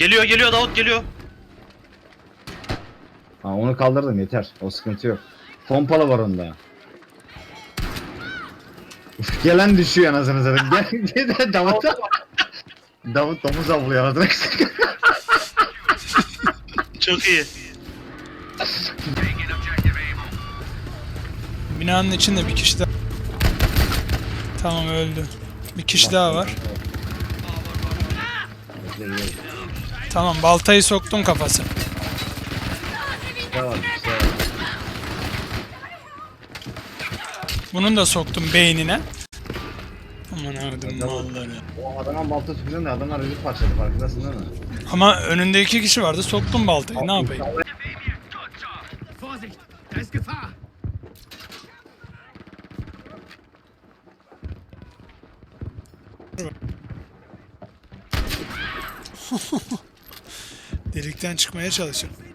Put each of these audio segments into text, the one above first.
Geliyor geliyor Davut geliyor. Ha, onu kaldırdım yeter. O sıkıntı yok. Pompalı var onda. Uf, Gelen düşüyor anasını satayım. Gel, gel, Davut. Davut domuz avlıyor anasını. Çok iyi. Binanın içinde bir kişi daha. Tamam öldü. Bir kişi daha var. Tamam baltayı soktum kafası. Güzel. Bunun da soktum beynine. Aman adım malları. O adama balta sıkıyorsun da adamlar rezil parçaladı farkındasın değil mi? Ama önünde iki kişi vardı soktum baltayı ne yapayım? Delikten çıkmaya çalışıyorum.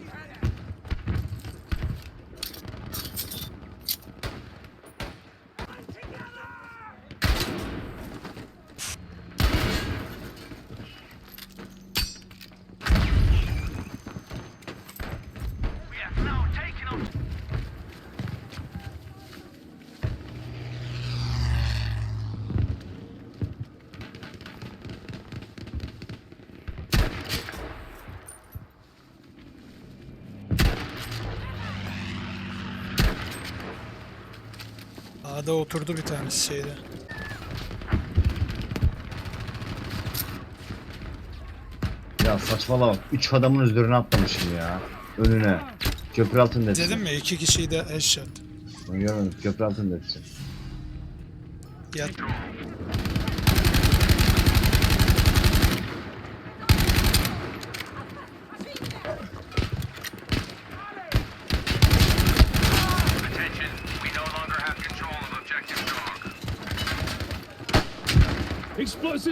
A'da oturdu bir tanesi şeyde. Ya saçmalama. Üç adamın üzerine atlamışım ya. Önüne. Köprü altında Dedim mi iki kişiyi de headshot. Görmedim. Köprü altında hepsi. Yat.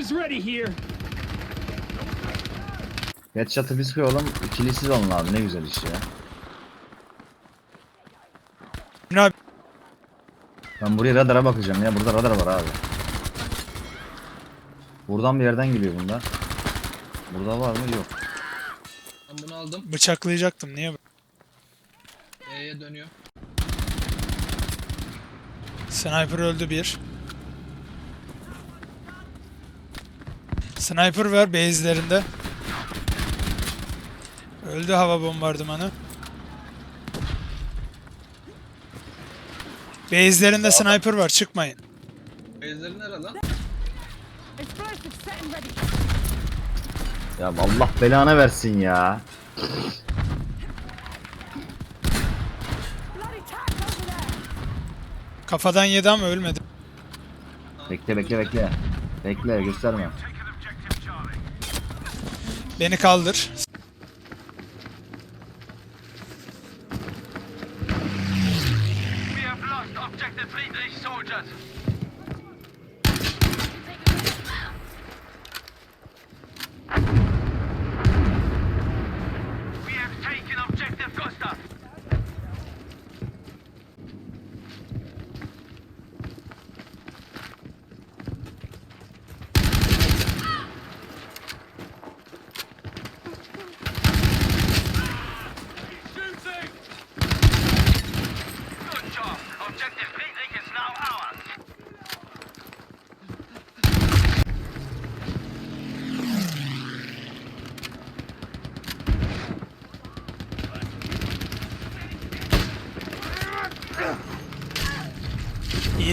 Explosives ready here! Headshot'ı biz koyalım. İkilisiz olun abi. Ne güzel iş ya. Ne abi? Ben buraya radara bakacağım ya. Burada radar var abi. Buradan bir yerden geliyor bunlar. Burada var mı? Yok. Ben bunu aldım. Bıçaklayacaktım niye? E'ye dönüyor. Sniper öldü bir. Sniper var base'lerinde. Öldü hava bombardımanı. Base'lerinde sniper var çıkmayın. Base'leri nere lan? Ya Allah belanı versin ya. Kafadan yedi ama ölmedi. Bekle bekle bekle. Bekle gösterme. Beni kaldır.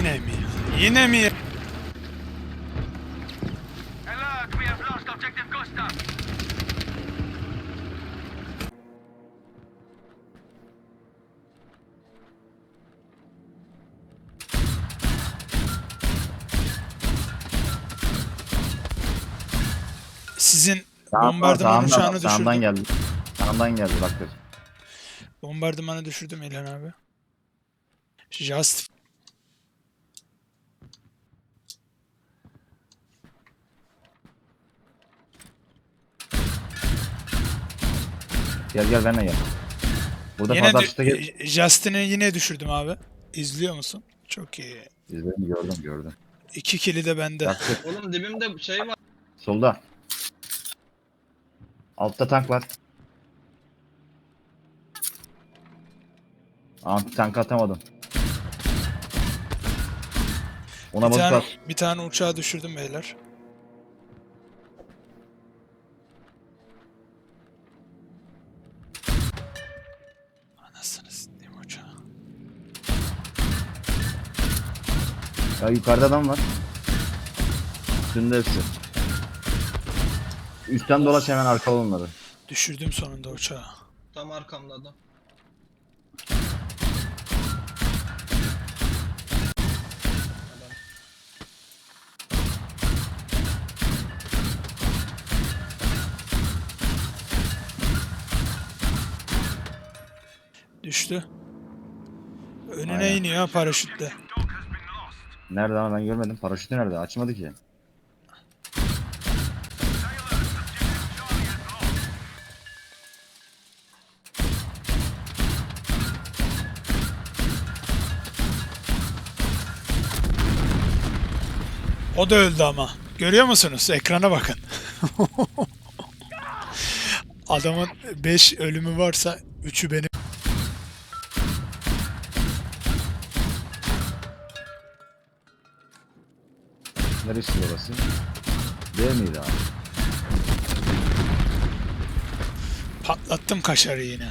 Yine mi? Yine mi? Alert, we have lost objective Gustav. Sizin Sağ- bombardıman sağımdan- uçağını Sağımdan düşürdüm. geldi. Sağımdan geldi bak. Bombardımanı düşürdüm İlhan abi. Just Gel gel benimle gel. Burada yine açıkta gel. Justin'i yine düşürdüm abi. İzliyor musun? Çok iyi. İzledim gördüm gördüm. İki kili de bende. Dur, Oğlum dibimde şey var. solda. Altta tank var. Anti tank atamadım. Ona Bir bozuk tane, bir tane uçağı düşürdüm beyler. Ya yukarıda adam var. Üstünde hepsi. Üstten dolaş hemen arkalı onları. Düşürdüm sonunda uçağı. Tam arkamda adam. Düştü. Önüne Aynen. iniyor paraşütle. Nerede ama ben görmedim. Paraşütü nerede? Açmadı ki. O da öldü ama. Görüyor musunuz? Ekrana bakın. Adamın 5 ölümü varsa 3'ü benim. Neresi orası? Değil miydi abi? Patlattım kaşarı yine.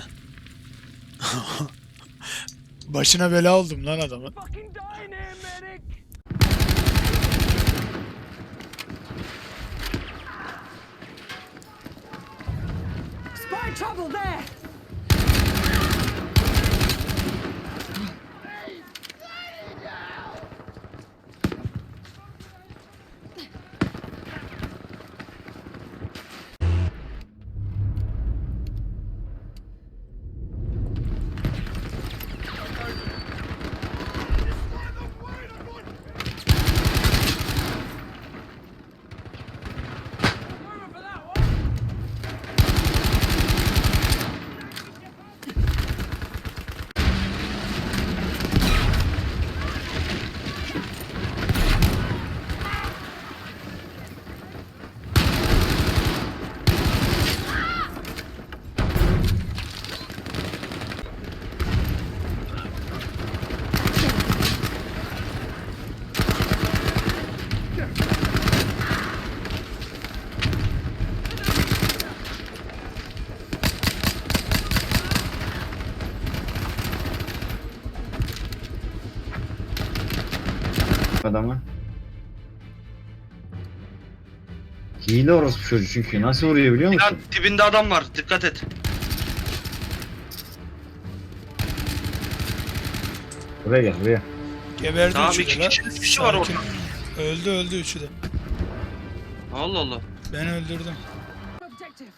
Başına bela oldum lan adamın. Spy trouble there! Hile orospu çocuğu çünkü. Nasıl vuruyor biliyor Ya musun? dibinde adam var. Dikkat et. Buraya gel buraya. Geberdi Tamam, üçü iki de lan. kişi- üç kişi var Sakin. orada. Öldü öldü üçü de. Allah Allah. Ben öldürdüm. Objective!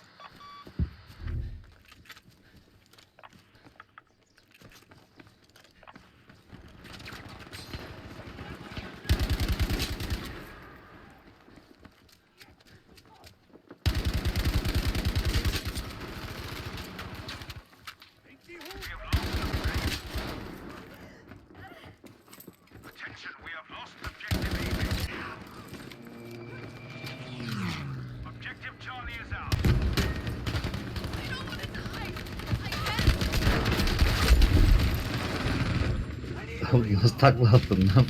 Nasıl takla attın lan?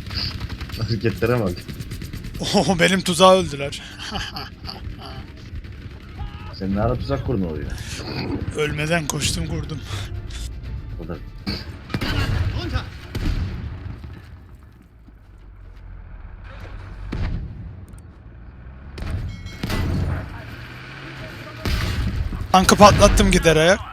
Hareketlere bak. Oh benim tuzağı öldüler. Sen ne ara tuzak kurdun oraya? Ölmeden koştum kurdum. O da Tankı patlattım gider ayak.